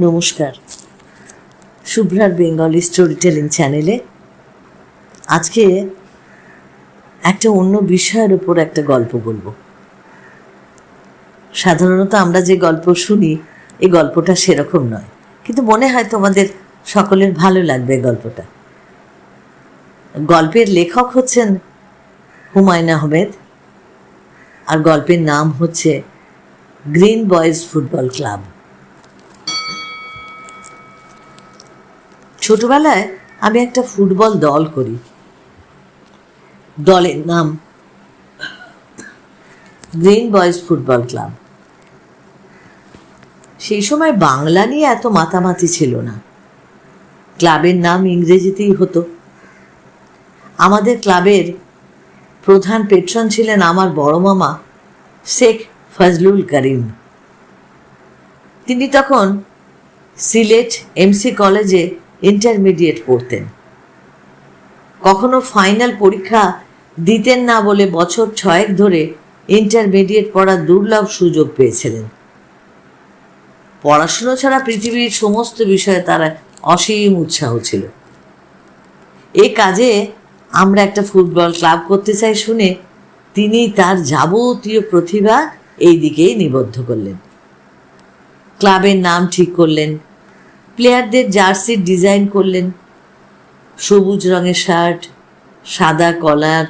নমস্কার। শুভ্রার Bengali story telling চ্যানেলে আজকে একটা অন্য বিষয়ের উপর একটা গল্প বলব। সাধারণত আমরা যে গল্প শুনি, এই গল্পটা সেরকম নয়। কিন্তু মনে হয় তোমাদের সকলের ভালো লাগবে গল্পটা। গল্পের লেখক হচ্ছেন হুমায়ুন আহমেদ, আর গল্পের নাম হচ্ছে গ্রিন বয়েজ ফুটবল ক্লাব। ছোটবেলায় আমি একটা ফুটবল দল করি। দলের নাম গ্রিন বয়েজ ফুটবল ক্লাব। সেই সময় বাংলা নিয়ে এত মাতামাতি ছিল না। ক্লাবের নাম ইংরেজিতেই হতো। আমাদের ক্লাবের প্রধান পেট্রন ছিলেন আমার বড় মামা শেখ ফজলুল করিম। তিনি তখন সিলেট এমসি কলেজে ইন্টারমিডিয়েট পড়তেন কখনো ফাইনাল পরীক্ষা দিতেন না বলে বছর ছয়েক ধরে ইন্টারমিডিয়েট পড়ার দুর্লভ সুযোগ পেয়েছিলেন। পড়াশুনো ছাড়া পৃথিবীর সমস্ত বিষয়ে তার অসীম উৎসাহ ছিল। এই কাজে আমরা একটা ফুটবল ক্লাব করতে চাই শুনে তিনি তার যাবতীয় প্রতিভা এই দিকেই নিবদ্ধ করলেন। ক্লাবের নাম ঠিক করলেন প্লেয়ারদের জার্সির ডিজাইন করলেন। সবুজ রঙের শার্ট সাদা কলার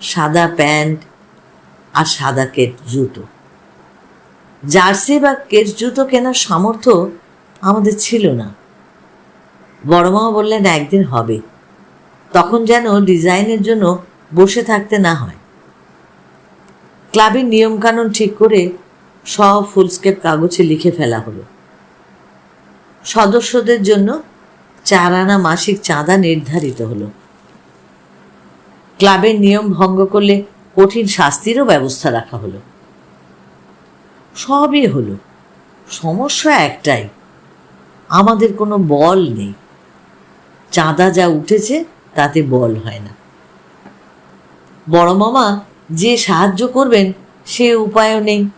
সাদা প্যান্ট আর সাদা কেট জুতো। জার্সি বা কেট জুতো কেনার সামর্থ্য আমাদের ছিল না। বড় মামা বললেন, একদিন হবে। তখন যেন ডিজাইনের জন্য বসে থাকতে না হয়। ক্লাবের নিয়মকানুন ঠিক করে সব ফুলস্কেপ কাগজে লিখে ফেলা হলো। সদস্যদের জন্য চার আনা মাসিক চাঁদা নির্ধারিত হলো। ক্লাবের নিয়ম ভঙ্গ করলে কঠিন শাস্তিরও ব্যবস্থা রাখা হলো। সবই হলো। সমস্যা একটাই, আমাদের কোনো বল নেই। চাঁদা যা উঠেছে, তাতে বল হয় না। বড় মামা যে সাহায্য করবেন, সে উপায়ও নেই।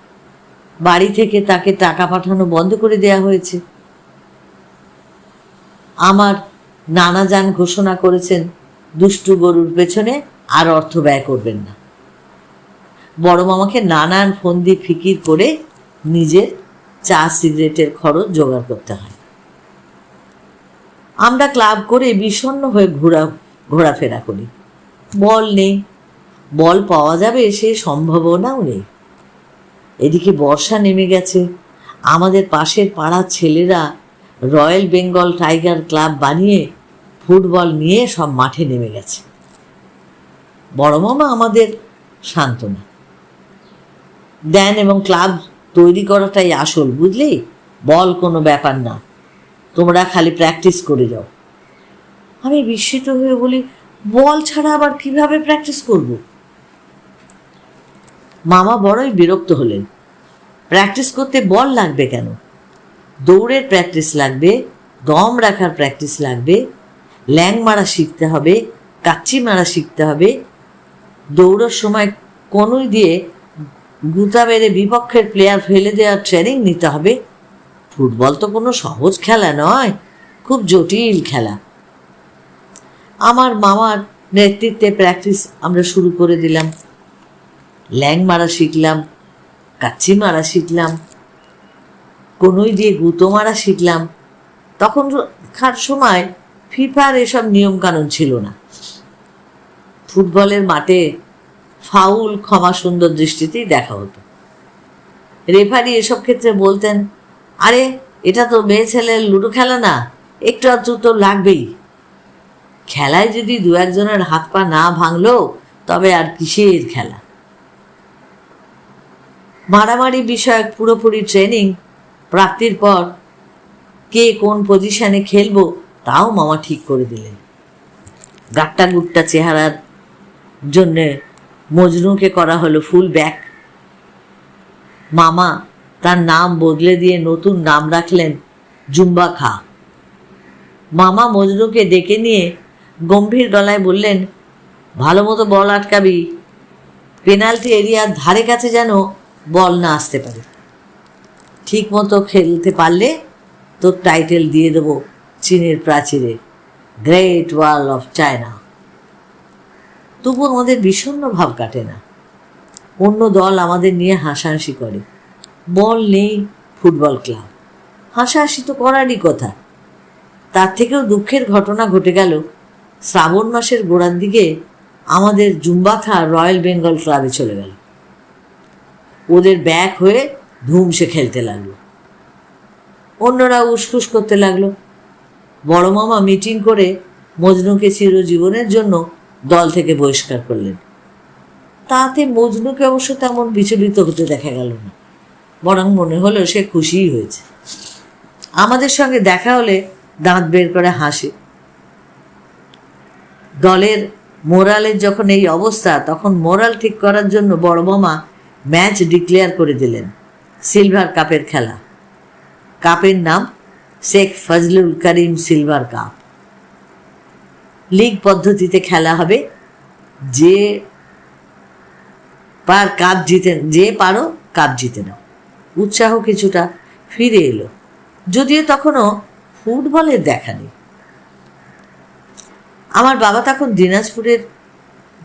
বাড়ি থেকে তাকে টাকা পাঠানো বন্ধ করে দেয়া হয়েছে। আমার নানা যান ঘোষণা করেছেন, দুষ্টু গরুর পেছনে আর অর্থ ব্যয় করবেন না। বড় মামাকে নানান ফন্দি ফিকির করে নিজের চা সিগারেটের খরচ জোগাড় করতে হয়। আমরা ক্লাব করে বিষণ্ণ হয়ে ঘোরা, ঘোরাফেরা করি। বল নেই। বল পাওয়া যাবে সে সম্ভাবনাও নেই। এদিকে বর্ষা নেমে গেছে। আমাদের পাশের পাড়ার ছেলেরা রয়্যাল বেঙ্গল টাইগার ক্লাব বানিয়ে ফুটবল নিয়ে সব মাঠে নেমে গেছে। বড় মামা আমাদের সান্ত্বনা। দেন এবং ক্লাব তৈরি করাটাই আসল, বুঝলি? বল কোনো ব্যাপার না। তোমরা খালি প্র্যাকটিস করে যাও। আমি বিস্মিত হয়ে বলি, বল ছাড়া আবার কীভাবে প্র্যাকটিস করব? মামা বড়ই বিরক্ত হলেন। প্র্যাকটিস করতে বল লাগবে কেন? দৌড়ের প্র্যাকটিস লাগবে দম রাখার প্র্যাকটিস লাগবে, ল্যাং মারা শিখতে হবে, কাচ্চি মারা শিখতে হবে। দৌড়ার সময় কোনোই দিয়ে গুতা বেড়ে বিপক্ষের প্লেয়ার ফেলে দেওয়ার ট্রেনিং নিতে হবে। ফুটবল তো কোনো সহজ খেলা নয়, খুব জটিল খেলা। আমার মামার নেতৃত্বে প্র্যাকটিস আমরা শুরু করে দিলাম। ল্যাং মারা শিখলাম, কাচ্চি মারা শিখলাম। কোনোই দিয়ে গুঁতো মারা শিখলাম, তখন খার সময় ফিফার এসব নিয়মকানুন ছিল না। ফুটবলের মাঠে ফাউল ক্ষমা সুন্দর দৃষ্টিতেই দেখা হতো। রেফারি এসব ক্ষেত্রে বলতেন, আরে, এটা তো মেয়ে ছেলের লুডো খেলা না, একটু আধটু তো লাগবেই। খেলায় যদি দু একজনের হাত পা না ভাঙলো, তবে আর কিসের খেলা? মারামারি বিষয়ক পুরোপুরি ট্রেনিং প্রাপ্তির পর কে কোন পজিশনে খেলব, তাও মামা ঠিক করে দিলেন। গাট্টা গুট্টা চেহারার জন্যে মজনুকে করা হলো ফুল ব্যাক মামা তার নাম বদলে দিয়ে নতুন নাম রাখলেন জুম্বা খা। মামা মজনুকে ডেকে নিয়ে গম্ভীর গলায় বললেন, ভালো মতো বল আটকাবি। পেনাল্টি এরিয়ার ধারে কাছে যেন বল না আসতে পারে। ঠিক মতো খেলতে পারলে তোর টাইটেল দিয়ে দেবো চীনের প্রাচীরে গ্রেট ওয়াল অফ চায়না তবু আমাদের বিষণ্ণ ভাব কাটে না। অন্য দল আমাদের নিয়ে হাসাহাসি করে। বল নেই ফুটবল ক্লাব। হাসাহাসি তো করারই কথা। তার থেকেও দুঃখের ঘটনা ঘটে গেল শ্রাবণ মাসের গোড়ার দিকে আমাদের জুম্বাথা রয়্যাল বেঙ্গল ক্লাবে চলে গেল। ওদের ব্যাক হয়ে ধুমসে খেলতে লাগল। অন্যরা উসফুস করতে লাগল। বড় মামা মিটিং করে মজনুকে চিরজীবনের জন্য দল থেকে বহিষ্কার করলেন। তাতে মজনুকে অবশ্য তেমন বিচলিত হতে দেখা গেল না। বরং মনে হলো সে খুশিই হয়েছে। আমাদের সঙ্গে দেখা হলে দাঁত বের করে হাসে। দলের মোরালের যখন এই অবস্থা, তখন মোরাল ঠিক করার জন্য বড় মামা ম্যাচ ডিক্লেয়ার করে দিলেন। সিলভার কাপের খেলা। কাপের নাম Sheikh Fazlul Karim silver cup. League পদ্ধতিতে খেলা হবে। যে পার কাপ জিতে, যে পারো কাপ জিতে নাও। উৎসাহ কিছুটা ফিরে এলো। যদিও তখনও ফুটবলের দেখা নেই। আমার বাবা তখন দিনাজপুরের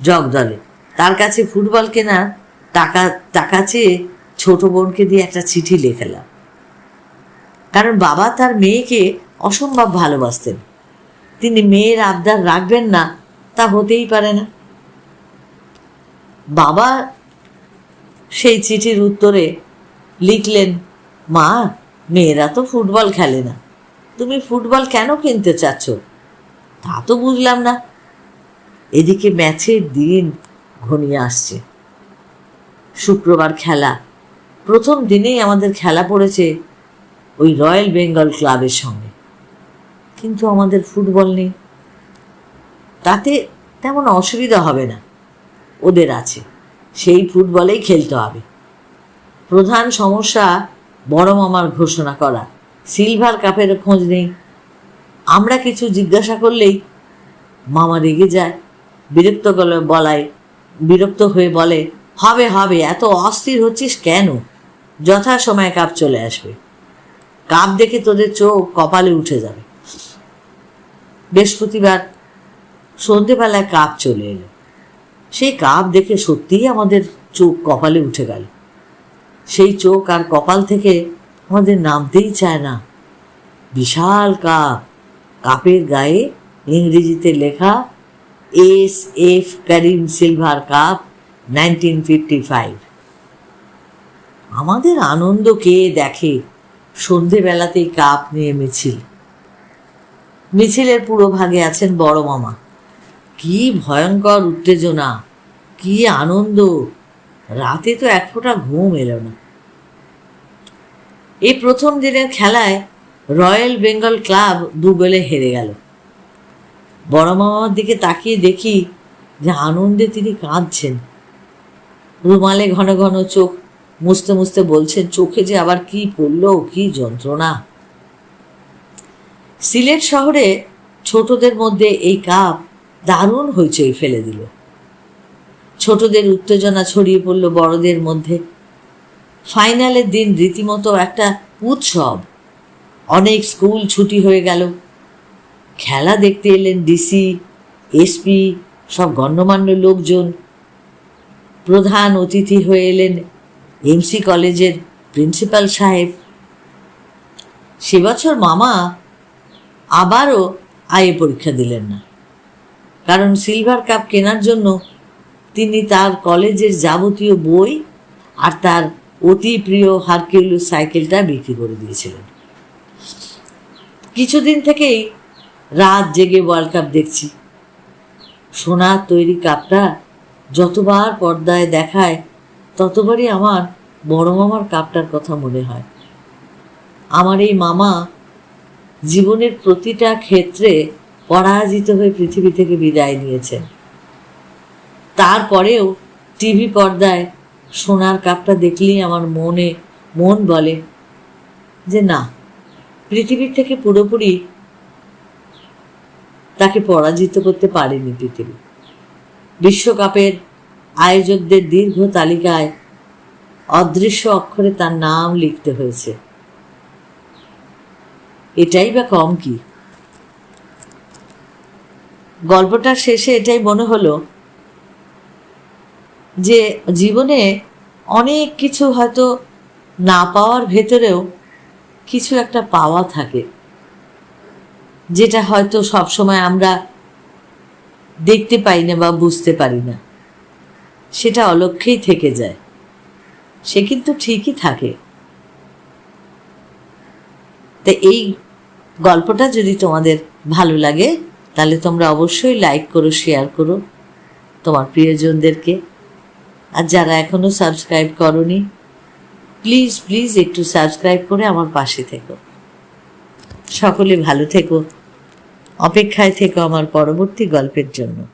জগদলে। তার কাছে ফুটবল কেনার টাকা টাকা চেয়ে ছোট বোনকে দিয়ে একটা চিঠি লেখালাম। কারণ বাবা তার মেয়েকে অসম্ভব ভালোবাসতেন। তিনি মেয়ের আবদার রাখবেন না, তা হতেই পারে না। বাবা সেই চিঠির উত্তরে লিখলেন, মা, মেয়েরা তো ফুটবল খেলে না। তুমি ফুটবল কেন কিনতে চাচ্ছ? তা তো বুঝলাম না। এদিকে ম্যাচের দিন ঘনিয়ে আসছে। শুক্রবার খেলা। প্রথম দিনেই আমাদের খেলা পড়েছে ওই রয়্যাল বেঙ্গল ক্লাবের সঙ্গে। কিন্তু আমাদের ফুটবল নেই। তাতে তেমন অসুবিধা হবে না। ওদের আছে। সেই ফুটবলেই খেলতে হবে। প্রধান সমস্যা বড় মামার ঘোষণা করা। সিলভার কাপের খোঁজ নেই। আমরা কিছু জিজ্ঞাসা করলেই মামা রেগে যায়, বিরক্ত বলায়, বিরক্ত হয়ে বলে, হবে হবে, এত অস্থির হচ্ছিস কেন? যথাসময়ে কাপ চলে আসবে। কাপ দেখে তোদের চোখ কপালে উঠে যাবে। বৃহস্পতিবার সন্ধেবেলায় কাপ চলে এলো। সেই কাপ দেখে সত্যিই আমাদের চোখ কপালে উঠে গেল। সেই চোখ আর কপাল থেকে আমাদের নামতেই চায় না। বিশাল কাপ। কাপের গায়ে ইংরেজিতে লেখা S F Karim silver cup nineteen fifty five. আমাদের আনন্দ কে দেখে? সন্ধেবেলাতেই কাপ নিয়ে মিছিল। মিছিলের পুরো ভাগে আছেন বড় মামা। কি ভয়ঙ্কর উত্তেজনা, কি আনন্দ। রাতে তো এক ফোঁটা ঘুম এলো না। এই প্রথম দিনের খেলায় রয়্যাল বেঙ্গল ক্লাব দু গোলে হেরে গেল। বড় মামার দিকে তাকিয়ে দেখি যে আনন্দে তিনি কাঁদছেন। রুমালে ঘন ঘন চোখ মুছতে মুছতে বলছেন, চোখে যে আবার কি পড়ল, কি যন্ত্রণা? সিলেট শহরে ছোটদের মধ্যে এই কাপ দারুণ হইচই ফেলে দিল। ছোটদের উত্তেজনা ছড়িয়ে পড়ল বড়দের মধ্যে। ফাইনালের দিন রীতিমতো একটা উৎসব। অনেক স্কুল ছুটি হয়ে গেল। খেলা দেখতে এলেন ডিসি, এসপি, সব গণ্যমান্য লোকজন। প্রধান অতিথি হয়ে এলেন এমসি কলেজের প্রিন্সিপাল সাহেব। সে বছর মামা আবারও আয়ে পরীক্ষা দিলেন না। কারণ সিলভার কাপ কেনার জন্য তিনি তার কলেজের যাবতীয় বই আর তার অতি প্রিয় হারকিউলু সাইকেলটা বিক্রি করে দিয়েছিলেন। কিছুদিন থেকেই রাত জেগে ওয়ার্ল্ড কাপ দেখছি। সোনার তৈরি কাপটা যতবার পর্দায় দেখায় ততবারই আমার বড় মামার কাপটার কথা মনে হয়। আমার এই মামা জীবনের প্রতিটা ক্ষেত্রে পরাজিত হয়ে পৃথিবী থেকে বিদায় নিয়েছেন তারপরেও টিভি পর্দায় সোনার কাপটা দেখলেই আমার মনে, মন বলে যে না, পৃথিবীর থেকে পুরোপুরি তাকে পরাজিত করতে পারেনি পৃথিবী। বিশ্বকাপের আয়োজকদের দীর্ঘ তালিকায় অদৃশ্য অক্ষরে তার নাম লিখতে হয়েছে। এটাই বা কম কি? গল্পটার শেষে এটাই মনে হলো যে জীবনে অনেক কিছু হয়তো না পাওয়ার ভেতরেও কিছু একটা পাওয়া থাকে, যেটা হয়তো সবসময় আমরা দেখতে পাই না বা বুঝতে পারি না। সেটা অলক্ষ্যেই থেকে যায়। সে কিন্তু ঠিকই থাকে। তা এই গল্পটা যদি তোমাদের ভালো লাগে, তাহলে তোমরা অবশ্যই লাইক করো শেয়ার করো তোমার প্রিয়জনদেরকে। আর যারা এখনও সাবস্ক্রাইব করনি প্লিজ প্লিজ একটু সাবস্ক্রাইব করে আমার পাশে থেকো। সকলে ভালো থেকো। অপেক্ষায় থেকো আমার পরবর্তী গল্পের জন্য।